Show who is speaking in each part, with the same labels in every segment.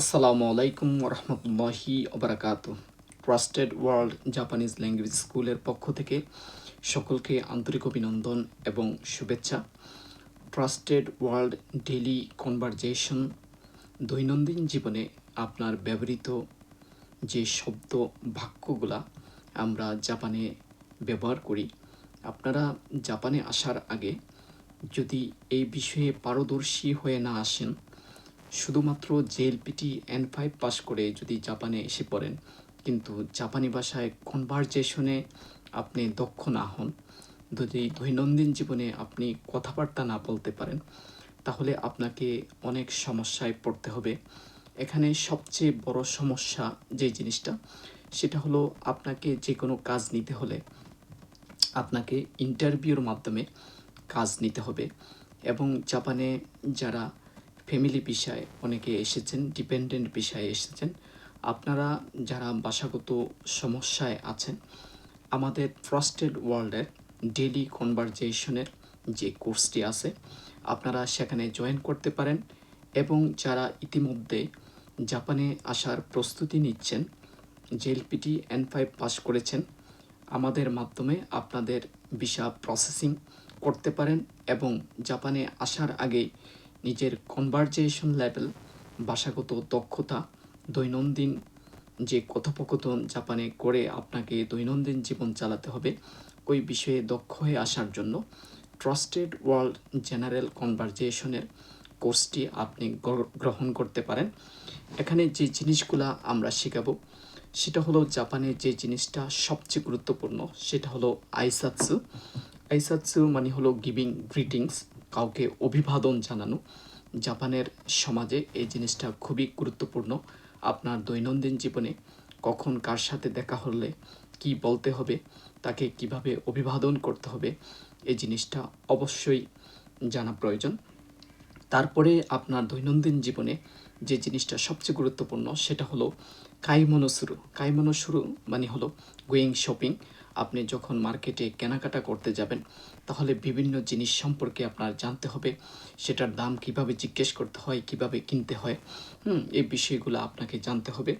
Speaker 1: আসসালামু আলাইকুম রহমতুল্লাহি ওবরাকাত। ট্রাস্টেড ওয়ার্ল্ড জাপানিজ ল্যাঙ্গুয়েজ স্কুলের পক্ষ থেকে সকলকে আন্তরিক অভিনন্দন এবং শুভেচ্ছা। ট্রাস্টেড ওয়ার্ল্ড ডেলি কনভারজেশন দৈনন্দিন জীবনে আপনার ব্যবহৃত যে শব্দ বাক্যগুলা আমরা জাপানে ব্যবহার করি, আপনারা জাপানে আসার আগে যদি এই বিষয়ে পারদর্শী হয়ে না আসেন শুধুমাত্র জেএলপিটি এন ফাইভ পাস করে যদি জাপানে এসে পড়েন। কিন্তু জাপানি ভাষায় কনভারজেশনে আপনি দক্ষ না হন। যদি দৈনন্দিন জীবনে আপনি কথাবার্তা না বলতে পারেন, তাহলে আপনাকে অনেক সমস্যায় পড়তে হবে। এখানে সবচেয়ে বড় সমস্যা যে জিনিসটা, সেটা হলো আপনাকে যে কোনো কাজ নিতে হলে আপনাকে ইন্টারভিউর মাধ্যমে কাজ নিতে হবে। এবং জাপানে যারা ফ্যামিলি পেশায় অনেকে এসেছেন ডিপেন্ডেন্ট পেশায় এসেছেন। আপনারা যারা ভাষাগত সমস্যায় আছেন, আমাদের ট্রাস্টেড ওয়ার্ল্ডের ডেলি কনভারজেশনের যে কোর্সটি আছে, আপনারা সেখানে জয়েন করতে পারেন এবং যারা ইতিমধ্যে জাপানে আসার প্রস্তুতি নিচ্ছেন জেএলপিটি এন ফাইভ পাস করেছেন, আমাদের মাধ্যমে আপনাদের ভিসা প্রসেসিং করতে পারেন এবং জাপানে আসার আগেই নিজের কনভারজেশন লেভেল ভাষাগত দক্ষতা, দৈনন্দিন যে কথোপকথন জাপানে করে আপনাকে দৈনন্দিন জীবন চালাতে হবে, ওই বিষয়ে দক্ষ হয়ে আসার জন্য ট্রাস্টেড ওয়ার্ল্ড জেনারেল কনভারজেশনের কোর্সটি আপনি গ্রহণ করতে পারেন। এখানে যে জিনিসগুলা আমরা শেখাবো, সেটা হলো জাপানে যে জিনিসটা সবচেয়ে গুরুত্বপূর্ণ, সেটা হলো আইসাৎসু আইসাৎসু মানে হলো গিভিং গ্রিটিংস কাউকে অভিবাদন জানানো, জাপানের সমাজে এই জিনিসটা খুবই গুরুত্বপূর্ণ। আপনার দৈনন্দিন জীবনে কখন কার সাথে দেখা হলে কি বলতে হবে, তাকে কীভাবে অভিবাদন করতে হবে, এই জিনিসটা অবশ্যই জানা প্রয়োজন। তারপরে আপনার দৈনন্দিন জীবনে যে জিনিসটা সবচেয়ে গুরুত্বপূর্ণ, সেটা হলো কাইমনো শুরু কাইমনো শুরু মানে হলো গোয়িং শপিং আপনি যখন মার্কেটে কেনাকাটা করতে যাবেন, তাহলে বিভিন্ন জিনিস সম্পর্কে আপনার জানতে হবে। সেটার দাম কীভাবে জিজ্ঞেস করতে হয়, কীভাবে কিনতে হয়, হুম, এই বিষয়গুলো আপনাকে জানতে হবে।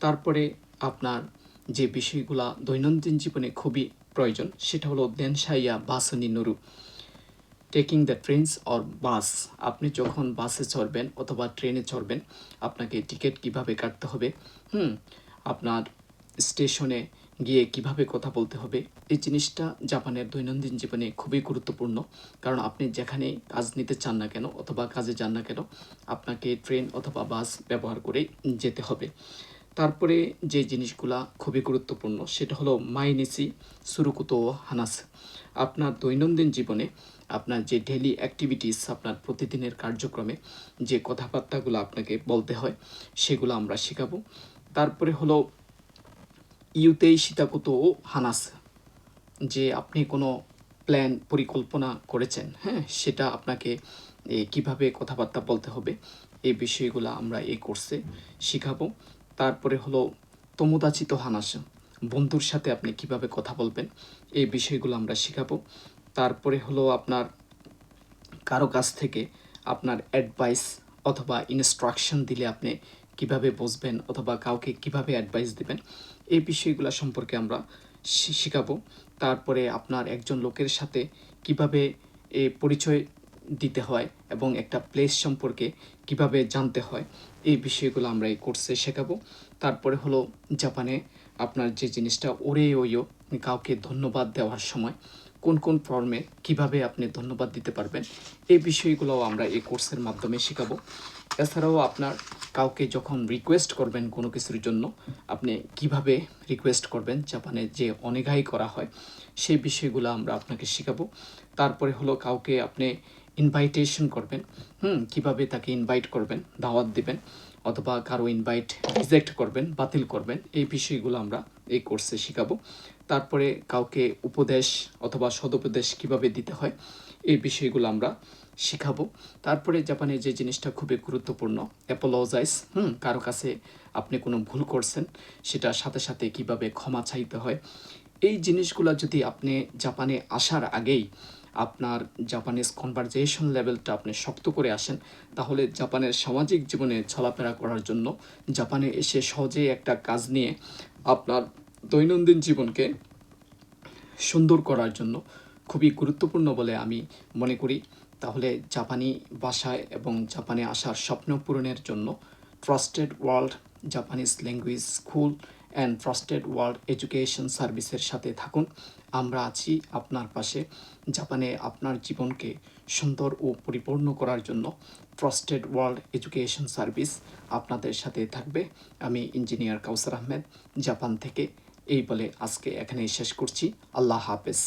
Speaker 1: তারপরে আপনার যে বিষয়গুলা দৈনন্দিন জীবনে খুবই প্রয়োজন, সেটা হলো দেনসাইয়া বাসনি, Nuru. Taking the trains or bus আপনি যখন বাসে চড়বেন অথবা ট্রেনে চড়বেন, আপনাকে টিকিট কীভাবে কাটতে হবে, হুম, আপনার স্টেশনে গিয়ে কীভাবে কথা বলতে হবে, এই জিনিসটা জাপানের দৈনন্দিন জীবনে খুবই গুরুত্বপূর্ণ। কারণ আপনি যেখানে কাজ নিতে চান না কেন অথবা কাজে যান না কেন, আপনাকে ট্রেন অথবা বাস ব্যবহার করে যেতে হবে। তারপরে যে জিনিসগুলা খুবই গুরুত্বপূর্ণ, সেটা হলো মাইনিসি সুরুকুতো হানাস। আপনার দৈনন্দিন জীবনে আপনার যে ডেলি অ্যাক্টিভিটিস আপনার প্রতিদিনের কার্যক্রমে যে কথাবার্তাগুলো আপনাকে বলতে হয়, সেগুলো আমরা শেখাবো। তারপরে হলো ইউতেই সীতাকুতো হানাস যে আপনি কোনো প্ল্যান পরিকল্পনা করেছেন হ্যাঁ সেটা আপনাকে কীভাবে কথাবার্তা বলতে হবে এই বিষয়গুলো আমরা এই কোর্সে শিখাবো তারপরে হলো তোমোদাচিত হানাস বন্ধুর সাথে আপনি কীভাবে কথা বলবেন এই বিষয়গুলো আমরা শিখাবো তারপরে হলো আপনার কারও কাছ থেকে আপনার অ্যাডভাইস অথবা ইনস্ট্রাকশন দিলে আপনি কীভাবে বসবেন অথবা কাউকে কীভাবে অ্যাডভাইস দিবেন, এই বিষয়গুলো সম্পর্কে আমরা শিখাবো। তারপরে আপনার একজন লোকের সাথে কীভাবে এ পরিচয় দিতে হয় এবং একটা প্লেস সম্পর্কে কীভাবে জানতে হয়, এই বিষয়গুলো আমরা এই কোর্সে শেখাবো। তারপরে হলো জাপানে আপনার যে জিনিসটা ওরে ওইও কাউকে ধন্যবাদ দেওয়ার সময় কোন কোন ফর্মে কীভাবে আপনি ধন্যবাদ দিতে পারবেন, এই বিষয়গুলোও আমরা এই কোর্সের মাধ্যমে শেখাবো। এছাড়াও আপনার কাউকে যখন রিকোয়েস্ট করবেন কোনো কিছুর জন্য, আপনি কীভাবে রিকোয়েস্ট করবেন? জাপানে যে অনেঘাই করা হয় সেই বিষয়গুলো আমরা আপনাকে শেখাবো। তারপরে হলো কাউকে আপনি ইনভাইটেশন করবেন। হুম, কীভাবে তাকে ইনভাইট করবেন, দাওয়াত দিবেন, অথবা কারও ইনভাইট রিজেক্ট করবেন, বাতিল করবেন, এই বিষয়গুলো আমরা এই কোর্সে শেখাবো। তারপরে কাউকে উপদেশ অথবা সদুপদেশ কীভাবে দিতে হয়, এই বিষয়গুলো আমরা শিখাবো। তারপরে জাপানে যে জিনিসটা খুবই গুরুত্বপূর্ণ অ্যাপোলজাইজ হুম, কারও কাছে আপনি কোনো ভুল করছেন সেটা সাথে সাথে কীভাবে ক্ষমা চাইতে হয়। এই জিনিসগুলো যদি আপনি জাপানে আসার আগেই আপনার জাপানিজ কনভারজেশন লেভেলটা আপনি শক্ত করে আসেন, তাহলে জাপানের সামাজিক জীবনে চলাফেরা করার জন্য জাপানে এসে সহজেই একটা কাজ নিয়ে আপনার দৈনন্দিন জীবনকে সুন্দর করার জন্য খুবই গুরুত্বপূর্ণ বলে আমি মনে করি। তাহলে জাপানি ভাষায় এবং জাপানে আসার স্বপ্ন পূরণের জন্য trusted world Japanese language school and trusted world education সার্ভিসের সাথে থাকুন। আমরা আছি আপনার পাশে। জাপানে আপনার জীবনকে সুন্দর ও পরিপূর্ণ করার জন্য ট্রাস্টেড ওয়ার্ল্ড এডুকেশন সার্ভিস আপনাদের সাথে থাকবে। আমি ইঞ্জিনিয়ার কাউসার আহমেদ, জাপান থেকে। এই বলে আজকে এখানেই শেষ করছি। আল্লাহ হাফেজ।